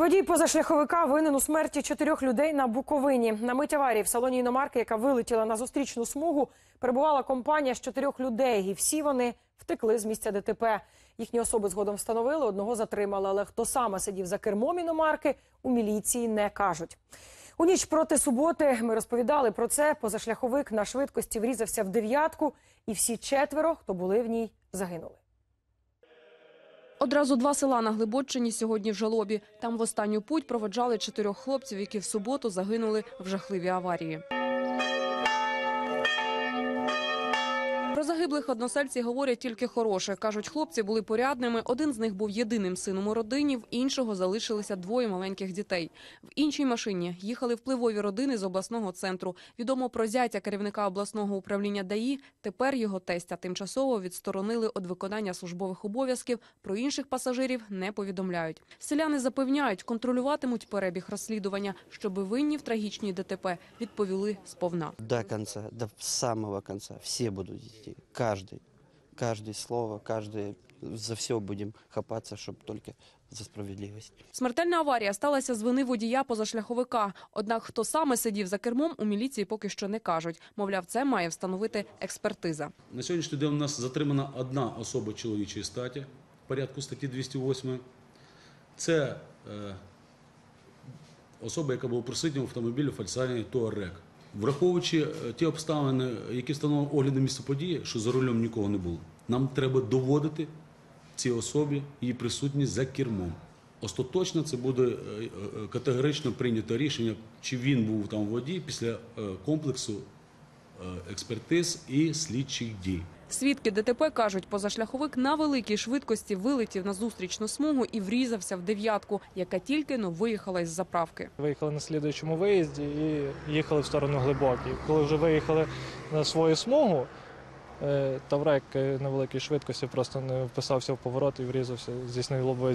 Водій позашляховика винен у смерті чотирьох людей на Буковині. На мить аварії в салоні іномарки, яка вилетіла на зустрічну смугу, перебувала компанія з чотирьох людей, і всі вони втекли з місця ДТП. Їхні особи згодом встановили, одного затримали. Але хто саме сидів за кермом іномарки, у міліції не кажуть. У ніч проти суботи ми розповідали про це. Позашляховик на швидкості врізався в дев'ятку, і всі четверо, хто були в ній, загинули. Одразу два села на Глибоччині сьогодні в жалобі. Там в останню путь проведжали чотирьох хлопців, які в суботу загинули в жахливій аварії. Про загиблих односельці говорять тільки хороше. Кажуть, хлопці були порядними. Один з них був єдиним сином у родині, в іншого залишилися двоє маленьких дітей. В іншій машині їхали впливові родини з обласного центру. Відомо про зятя керівника обласного управління ДАІ. Тепер його тестя тимчасово відсторонили від виконання службових обов'язків. Про інших пасажирів не повідомляють. Селяни запевняють, контролюватимуть перебіг розслідування, щоби винні в трагічній ДТП відповіли сповна. До конца, до самого конца. Все будут идти. Каждый. Каждое слово, каждое... За все будем хапаться, чтобы только за справедливость. Смертельна аварія сталася з вини водія позашляховика. Однак, хто саме сидів за кермом, у міліції поки що не кажуть. Мовляв, це має встановити експертиза. На сьогоднішній день у нас затримана одна особа чоловічої статі в порядку статті 208. Це е, особа, яка була присутня в автомобілі Volkswagen Touareg. Враховуючи е, ті обставини, які встановили огляди місця події, що за рулем нікого не було, нам треба доводити цій особі її присутність за кермом. Остаточно це буде е, е, категорично прийнято рішення, чи він був там в воді після комплексу експертиз і слідчих дій. Свідки ДТП кажуть, позашляховик на великій швидкості вилетів на зустрічну смугу і врізався в дев'ятку, яка тільки но виїхала із заправки. Виїхали на слідуючому виїзді і їхали в сторону глибокій. Коли вже виїхали на свою смугу, Таврек е, на великій швидкості просто не вписався в поворот і врізався, здійснив лобове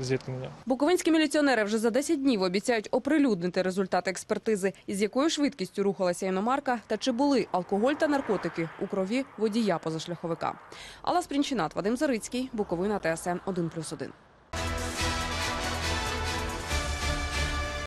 зіткнення. Буковинські міліціонери вже за 10 днів обіцяють оприлюднити результати експертизи, із якою швидкістю рухалася іномарка та чи були алкоголь та наркотики у крові водія позашляховика. Алла Спрінчинат, Вадим Зарицький, Буковина, ТСН 1+,1.